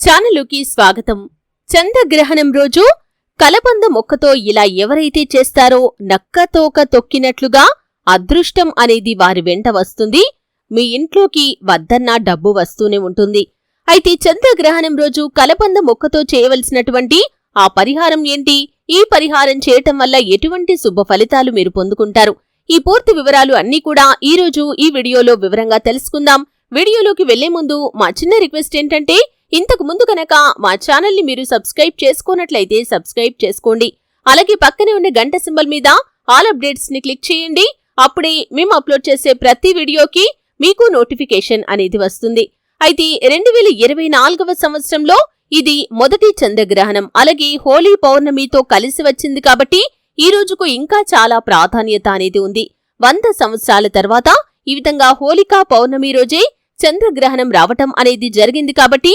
ఛానలుకి స్వాగతం. చంద్రగ్రహణం రోజు కలబంద మొక్కతో ఇలా ఎవరైతే చేస్తారో నక్కతోక తొక్కినట్లుగా అదృష్టం అనేది వారి వెంట వస్తుంది. మీ ఇంట్లోకి వద్దన్నా డబ్బు వస్తూనే ఉంటుంది. అయితే చంద్రగ్రహణం రోజు కలబంద మొక్కతో చేయవలసినటువంటి ఆ పరిహారం ఏంటి? ఈ పరిహారం చేయటం వల్ల ఎటువంటి శుభ ఫలితాలు మీరు పొందుకుంటారు? ఈ పూర్తి వివరాలు అన్నీ కూడా ఈ రోజు ఈ వీడియోలో వివరంగా తెలుసుకుందాం. వీడియోలోకి వెళ్ళే ముందు మా చిన్న రిక్వెస్ట్ ఏంటంటే ఇంతకు ముందు కనుక మా ఛానల్ని మీరు సబ్స్క్రైబ్ చేసుకున్నట్లయితే సబ్స్క్రైబ్ చేసుకోండి. అలాగే పక్కనే ఉన్న గంట సింబల్ మీద ఆల్ అప్డేట్స్ని క్లిక్ చేయండి. అప్పుడే మేము అప్లోడ్ చేసే ప్రతి వీడియోకి మీకు నోటిఫికేషన్ అనేది వస్తుంది. అయితే రెండు వేల ఇరవై నాలుగవ సంవత్సరంలో ఇది మొదటి చంద్రగ్రహణం. అలాగే హోలీ పౌర్ణమితో కలిసి వచ్చింది కాబట్టి ఈ రోజుకు ఇంకా చాలా ప్రాధాన్యత అనేది ఉంది. వంద సంవత్సరాల తర్వాత ఈ విధంగా హోలికా పౌర్ణమి రోజే చంద్రగ్రహణం రావటం అనేది జరిగింది కాబట్టి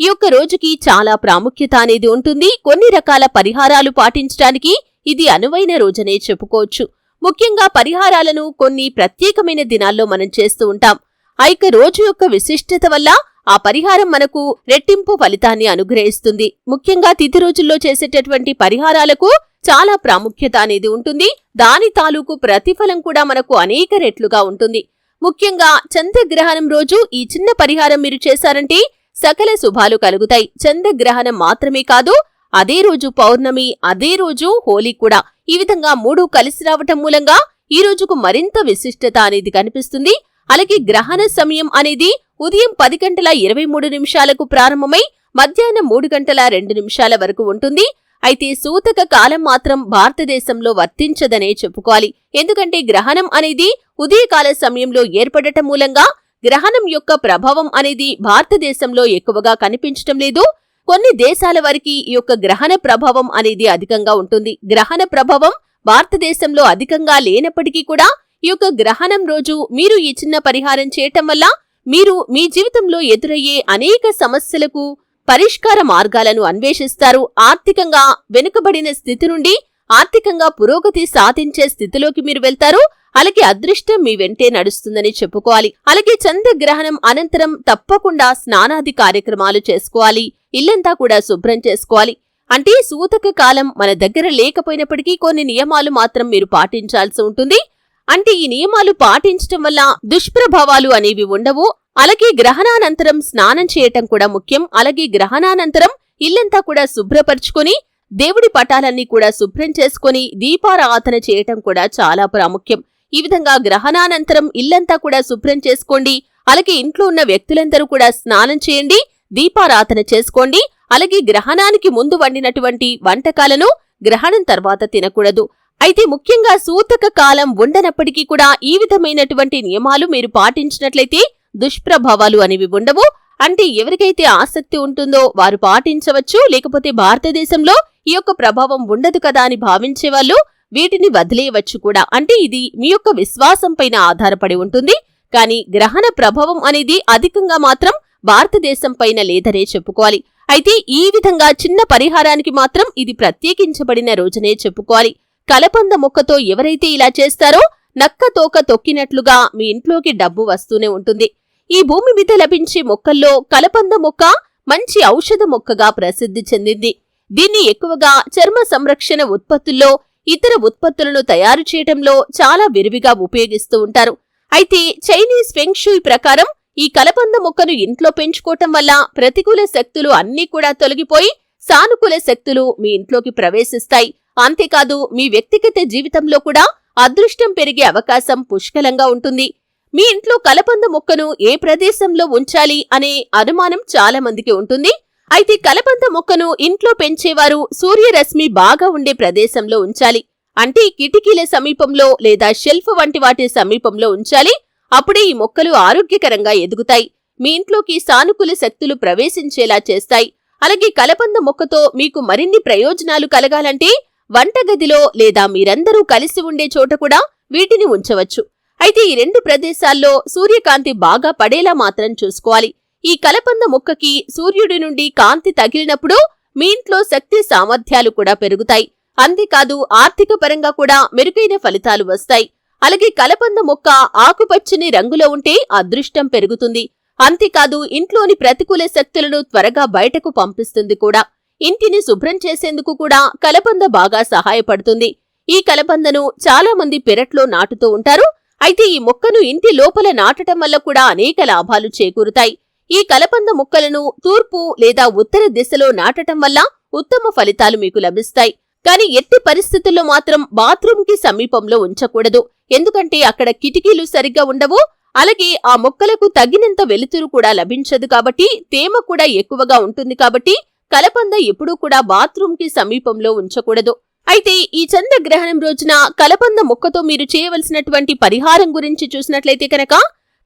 ఈ యొక్క రోజుకి చాలా ప్రాముఖ్యత అనేది ఉంటుంది. కొన్ని రకాల పరిహారాలు పాటించడానికి ఇది అనువైన రోజనే చెప్పుకోవచ్చు. ముఖ్యంగా పరిహారాలను కొన్ని ప్రత్యేకమైన దినాల్లో మనం చేస్తూ ఉంటాం. ఆ యొక్క రోజు యొక్క విశిష్టత వల్ల ఆ పరిహారం మనకు రెట్టింపు ఫలితాన్ని అనుగ్రహిస్తుంది. ముఖ్యంగా తిథి రోజుల్లో చేసేటటువంటి పరిహారాలకు చాలా ప్రాముఖ్యత అనేది ఉంటుంది. దాని తాలూకు ప్రతిఫలం కూడా మనకు అనేక రెట్లుగా ఉంటుంది. ముఖ్యంగా చంద్రగ్రహణం రోజు ఈ చిన్న పరిహారం మీరు చేశారంటే సకల శుభాలు కలుగుతాయి. చంద్రగ్రహణం మాత్రమే కాదు అదే రోజు పౌర్ణమి అదే రోజు హోలీ కూడా. ఈ విధంగా మూడు కలిసి రావటం మూలంగా ఈ రోజుకు మరింత విశిష్టత అనేది కనిపిస్తుంది. అలాగే గ్రహణ సమయం అనేది ఉదయం పది గంటల ఇరవై మూడు నిమిషాలకు ప్రారంభమై మధ్యాహ్నం మూడు గంటల రెండు నిమిషాల వరకు ఉంటుంది. అయితే సూతక కాలం మాత్రం భారతదేశంలో వర్తించదనే చెప్పుకోవాలి. ఎందుకంటే గ్రహణం అనేది ఉదయకాల సమయంలో ఏర్పడటం మూలంగా గ్రహణం యొక్క ప్రభావం అనేది భారతదేశంలో ఎక్కువగా కనిపించటం లేదు. కొన్ని దేశాల వారికి ఈ యొక్క గ్రహణ ప్రభావం అనేది అధికంగా ఉంటుంది. గ్రహణ ప్రభావం భారతదేశంలో అధికంగా లేనప్పటికీ కూడా ఈ యొక్క గ్రహణం రోజు మీరు ఈ చిన్న పరిహారం చేయటం వల్ల మీరు మీ జీవితంలో ఎదురయ్యే అనేక సమస్యలకు పరిష్కార మార్గాలను అన్వేషిస్తారు. ఆర్థికంగా వెనుకబడిన స్థితి నుండి ఆర్థికంగా పురోగతి సాధించే స్థితిలోకి మీరు వెళ్తారు. అలాగే అదృష్టం మీ వెంటే నడుస్తుందని చెప్పుకోవాలి. అలాగే చంద్రగ్రహణం అనంతరం తప్పకుండా స్నానాది కార్యక్రమాలు చేసుకోవాలి. ఇల్లంతా కూడా శుభ్రం చేసుకోవాలి. అంటే సూతక కాలం మన దగ్గర లేకపోయినప్పటికీ కొన్ని నియమాలు మాత్రం మీరు పాటించాల్సి ఉంటుంది. అంటే ఈ నియమాలు పాటించటం వల్ల దుష్ప్రభావాలు అనేవి ఉండవు. అలాగే గ్రహణానంతరం స్నానం చేయటం కూడా ముఖ్యం. అలాగే గ్రహణానంతరం ఇల్లంతా కూడా శుభ్రపరుచుకొని దేవుడి పటాలన్నీ కూడా శుభ్రం చేసుకొని దీపారాధన చేయటం కూడా చాలా ప్రాముఖ్యం. ఈ విధంగా గ్రహణానంతరం ఇల్లంతా కూడా శుభ్రం చేసుకోండి. అలాగే ఇంట్లో ఉన్న వ్యక్తులందరూ కూడా స్నానం చేయండి దీపారాధన చేసుకోండి. అలాగే గ్రహణానికి ముందు వండినటువంటి వంటకాలను గ్రహణం తర్వాత తినకూడదు. అయితే ముఖ్యంగా సూతక కాలం ఉండనప్పటికీ కూడా ఈ విధమైనటువంటి నియమాలు మీరు పాటించినట్లయితే దుష్ప్రభావాలు అనేవి ఉండవు. అంటే ఎవరికైతే ఆసక్తి ఉంటుందో వారు పాటించవచ్చు. లేకపోతే భారతదేశంలో ఈ యొక్క ప్రభావం ఉండదు కదా అని భావించే వాళ్ళు వీటిని వదిలేయవచ్చు కూడా. అంటే ఇది మీ యొక్క విశ్వాసం పైన ఆధారపడి ఉంటుంది. కానీ గ్రహణ ప్రభావం అనేది అధికంగా మాత్రం భారతదేశం పైన లేదనే చెప్పుకోవాలి. అయితే ఈ విధంగా చిన్న పరిహారానికి మాత్రం ఇది ప్రత్యేకించబడిన రోజునే చెప్పుకోవాలి. కలపంద మొక్కతో ఎవరైతే ఇలా చేస్తారో నక్క తోక తొక్కినట్లుగా మీ ఇంట్లోకి డబ్బు వస్తూనే ఉంటుంది. ఈ భూమి మీద లభించే మొక్కల్లో కలపంద మొక్క మంచి ఔషధ మొక్కగా ప్రసిద్ధి చెందింది. దీన్ని ఎక్కువగా చర్మ సంరక్షణ ఉత్పత్తుల్లో ఇతర ఉత్పత్తులను తయారు చేయటంలో చాలా విరివిగా ఉపయోగిస్తూ ఉంటారు. అయితే చైనీస్ ఫెంగ్షూయ్ ప్రకారం ఈ కలపంద మొక్కను ఇంట్లో పెంచుకోవటం వల్ల ప్రతికూల శక్తులు అన్నీ కూడా తొలగిపోయి సానుకూల శక్తులు మీ ఇంట్లోకి ప్రవేశిస్తాయి. అంతేకాదు మీ వ్యక్తిగత జీవితంలో కూడా అదృష్టం పెరిగే అవకాశం పుష్కలంగా ఉంటుంది. మీ ఇంట్లో కలపంద మొక్కను ఏ ప్రదేశంలో ఉంచాలి అనే అనుమానం చాలా మందికి ఉంటుంది. అయితే కలబంద మొక్కను ఇంట్లో పెంచేవారు సూర్యరశ్మి బాగా ఉండే ప్రదేశంలో ఉంచాలి. అంటే కిటికీల సమీపంలో లేదా షెల్ఫ్ వంటి వాటి సమీపంలో ఉంచాలి. అప్పుడే ఈ మొక్కలు ఆరోగ్యకరంగా ఎదుగుతాయి. మీ ఇంట్లోకి సానుకూల శక్తులు ప్రవేశించేలా చేస్తాయి. అలాగే కలపంద మొక్కతో మీకు మరిన్ని ప్రయోజనాలు కలగాలంటే వంటగదిలో లేదా మీరందరూ కలిసి ఉండే చోట కూడా వీటిని ఉంచవచ్చు. అయితే ఈ రెండు ప్రదేశాల్లో సూర్యకాంతి బాగా పడేలా మాత్రం చూసుకోవాలి. ఈ కలపంద మొక్కకి సూర్యుడి నుండి కాంతి తగిలినప్పుడు మీ ఇంట్లో శక్తి సామర్థ్యాలు కూడా పెరుగుతాయి. అంతేకాదు ఆర్థిక పరంగా కూడా మెరుగైన ఫలితాలు వస్తాయి. అలాగే కలపంద మొక్క ఆకుపచ్చని రంగులో ఉంటే అదృష్టం పెరుగుతుంది. అంతేకాదు ఇంట్లోని ప్రతికూల శక్తులను త్వరగా బయటకు పంపిస్తుంది కూడా. ఇంటిని శుభ్రం చేసేందుకు కూడా కలబంద బాగా సహాయపడుతుంది. ఈ కలబందను చాలా మంది పెరట్లో నాటుతూ ఉంటారు. అయితే ఈ మొక్కను ఇంటి లోపల నాటటం వల్ల కూడా అనేక లాభాలు చేకూరుతాయి. ఈ కలబంద మొక్కలను తూర్పు లేదా ఉత్తర దిశలో నాటటం వల్ల ఉత్తమ ఫలితాలు మీకు లభిస్తాయి. కానీ ఎట్టి పరిస్థితుల్లో మాత్రం బాత్రూంకి సమీపంలో ఉంచకూడదు. ఎందుకంటే అక్కడ కిటికీలు సరిగ్గా ఉండవు. అలాగే ఆ మొక్కలకు తగినంత వెలుతురు కూడా లభించదు కాబట్టి తేమ కూడా ఎక్కువగా ఉంటుంది కాబట్టి కలపంద ఎప్పుడూ కూడా బాత్రూంకి సమీపంలో ఉంచకూడదు. అయితే ఈ చంద్రగ్రహణం రోజున కలపంద మొక్కతో మీరు చేయవలసినటువంటి పరిహారం గురించి చూసినట్లయితే కనుక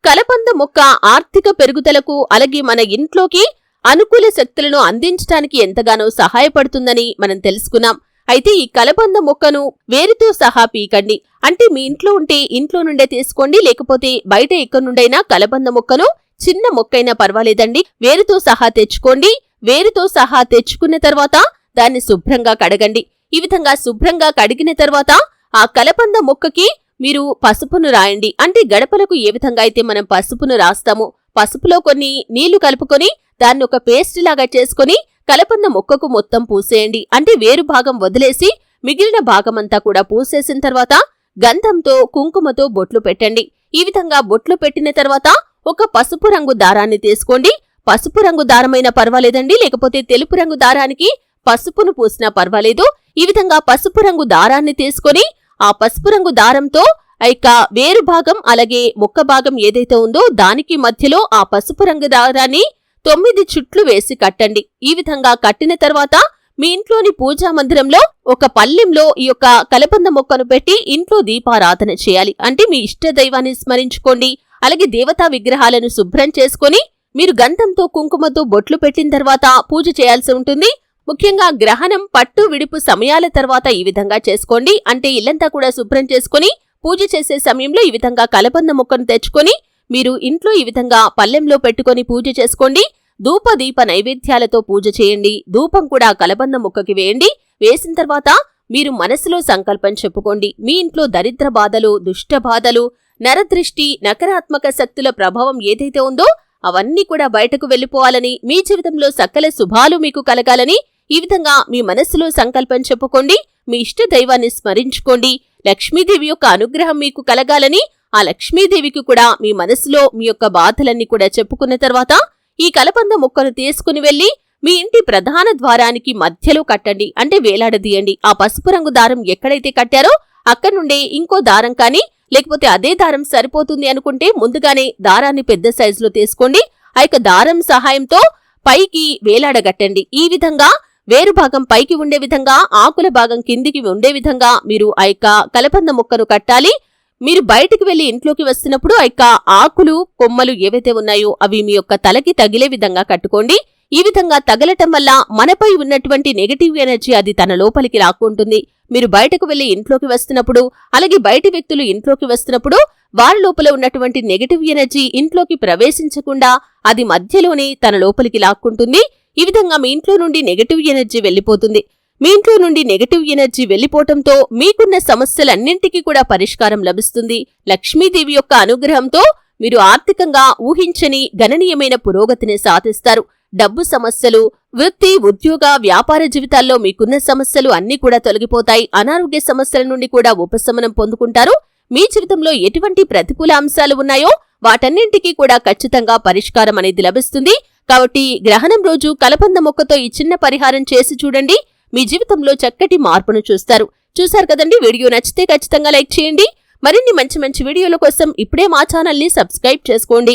కలపంద మొక్క ఆర్థిక పెరుగుదలకు అలాగే మన ఇంట్లోకి అనుకూల శక్తులను అందించడానికి ఎంతగానో సహాయపడుతుందని మనం తెలుసుకున్నాం. అయితే ఈ కలబంద మొక్కను వేరుతో సహా పీకండి. అంటే మీ ఇంట్లో ఉంటే ఇంట్లో నుండే తీసుకోండి లేకపోతే బయట ఎక్కడి నుండైనా కలబంద మొక్కను చిన్న మొక్కైనా పర్వాలేదండి. వేరుతో సహా తెచ్చుకోండి. వేరుతో సహా తెచ్చుకున్న తర్వాత దాన్ని శుభ్రంగా కడగండి. ఈ విధంగా శుభ్రంగా కడిగిన తర్వాత ఆ కలబంద మొక్కకి మీరు పసుపును రాయండి. అంటే గడపలకు ఏ విధంగా అయితే మనం పసుపును రాస్తామో పసుపులో కొన్ని నీళ్ళు కలుపుకొని దాన్ని ఒక పేస్ట్ లాగా చేసుకొని కలపన్న మొక్కకు మొత్తం పూసేయండి. అంటే వేరు భాగం వదిలేసి మిగిలిన భాగమంతా కూడా పూసేసిన తర్వాత గంధంతో కుంకుమతో బొట్లు పెట్టండి. ఈ విధంగా బొట్లు పెట్టిన తర్వాత ఒక పసుపు రంగు దారాన్ని తీసుకోండి. పసుపు రంగు దారమైనా పర్వాలేదండి. లేకపోతే తెలుపు రంగు దారానికి పసుపును పూసినా పర్వాలేదు. ఈ విధంగా పసుపు రంగు దారాన్ని తీసుకొని ఆ పసుపు రంగు దారంతో ఇక వేరు భాగం అలాగే మొక్క భాగం ఏదైతే ఉందో దానికి మధ్యలో ఆ పసుపు రంగు దారాన్ని తొమ్మిది చుట్లు వేసి కట్టండి. ఈ విధంగా కట్టిన తర్వాత మీ ఇంట్లోని పూజా మందిరంలో ఒక పల్లెంలో ఈ యొక్క కలబంద మొక్కను పెట్టి ఇంట్లో దీపారాధన చేయాలి. అంటే మీ ఇష్ట దైవాన్ని స్మరించుకోండి. అలాగే దేవతా విగ్రహాలను శుభ్రం చేసుకొని మీరు గంధంతో కుంకుమతో బొట్లు పెట్టిన తర్వాత పూజ చేయాల్సి ఉంటుంది. ముఖ్యంగా గ్రహణం పట్టు విడుపు సమయాల తర్వాత ఈ విధంగా చేసుకోండి. అంటే ఇల్లంతా కూడా శుభ్రం చేసుకుని పూజ చేసే సమయంలో ఈ విధంగా కలబంద మొక్కను తెచ్చుకొని మీరు ఇంట్లో ఈ విధంగా పల్లెంలో పెట్టుకొని పూజ చేసుకోండి. ధూప దీప నైవేద్యాలతో పూజ చేయండి. ధూపం కూడా కలబంద ముక్కకి వేయండి. వేసిన తర్వాత మీరు మనసులో సంకల్పం చెప్పుకోండి. మీ ఇంట్లో దరిద్ర బాధలు దుష్ట బాధలు నరదృష్టి నకారాత్మక శక్తుల ప్రభావం ఏదైతే ఉందో అవన్నీ కూడా బయటకు వెళ్ళిపోవాలని మీ జీవితంలో సకల శుభాలు మీకు కలగాలని ఈ విధంగా మీ మనస్సులో సంకల్పం చెప్పుకోండి మీ ఇష్ట దైవాన్ని స్మరించుకోండి. లక్ష్మీదేవి యొక్క అనుగ్రహం మీకు కలగాలని ఆ లక్ష్మీదేవికి కూడా మీ మనసులో మీ యొక్క బాధలన్నీ కూడా చెప్పుకున్న తర్వాత ఈ కలపంద మొక్కను తీసుకుని వెళ్ళి మీ ఇంటి ప్రధాన ద్వారానికి మధ్యలో కట్టండి. అంటే వేలాడదీయండి. ఆ పసుపు రంగు దారం ఎక్కడైతే కట్టారో అక్కడి నుండే ఇంకో దారం కానీ లేకపోతే అదే దారం సరిపోతుంది అనుకుంటే ముందుగానే దారాన్ని పెద్ద సైజులో తీసుకోండి. ఆ యొక్క దారం సహాయంతో పైకి వేలాడగట్టండి. ఈ విధంగా వేరు భాగం పైకి ఉండే విధంగా ఆకుల భాగం కిందికి ఉండే విధంగా మీరు ఆ యొక్క కలపంద మొక్కను కట్టాలి. మీరు బయటికి వెళ్ళి ఇంట్లోకి వస్తున్నప్పుడు ఆ యొక్క ఆకులు కొమ్మలు ఏవైతే ఉన్నాయో అవి మీ యొక్క తలకి తగిలే విధంగా కట్టుకోండి. ఈ విధంగా తగలటం వల్ల మనపై ఉన్నటువంటి నెగటివ్ ఎనర్జీ అది తన లోపలికి లాక్కుంటుంది. మీరు బయటకు వెళ్ళి ఇంట్లోకి వస్తున్నప్పుడు అలాగే బయటి వ్యక్తులు ఇంట్లోకి వస్తున్నప్పుడు వారి లోపల ఉన్నటువంటి నెగటివ్ ఎనర్జీ ఇంట్లోకి ప్రవేశించకుండా అది మధ్యలోనే తన లోపలికి లాక్కుంటుంది. ఈ విధంగా మీ ఇంట్లో నుండి నెగటివ్ ఎనర్జీ వెళ్ళిపోతుంది. మీ ఇంట్లో నుండి నెగటివ్ ఎనర్జీ వెళ్ళిపోవటంతో మీకున్న సమస్యలన్నింటికీ కూడా పరిష్కారం లభిస్తుంది. లక్ష్మీదేవి యొక్క అనుగ్రహంతో మీరు ఆర్థికంగా ఊహించని గణనీయమైన పురోగతిని సాధిస్తారు. డబ్బు సమస్యలు వృత్తి ఉద్యోగ వ్యాపార జీవితాల్లో మీకున్న సమస్యలు అన్నీ కూడా తొలగిపోతాయి. అనారోగ్య సమస్యల నుండి కూడా ఉపశమనం పొందుకుంటారు. మీ జీవితంలో ఎటువంటి ప్రతికూల అంశాలు ఉన్నాయో వాటన్నింటికీ కూడా ఖచ్చితంగా పరిష్కారం అనేది లభిస్తుంది. కాబట్టి గ్రహణం రోజు కలపంద మొక్కతో ఈ చిన్న పరిహారం చేసి చూడండి. మీ జీవితంలో చక్కటి మార్పును చూస్తారు. చూశారు కదండి? వీడియో నచ్చితే ఖచ్చితంగా లైక్ చేయండి. మరిన్ని మంచి మంచి వీడియోల కోసం ఇప్పుడే మా ఛానల్ని సబ్స్క్రైబ్ చేసుకోండి.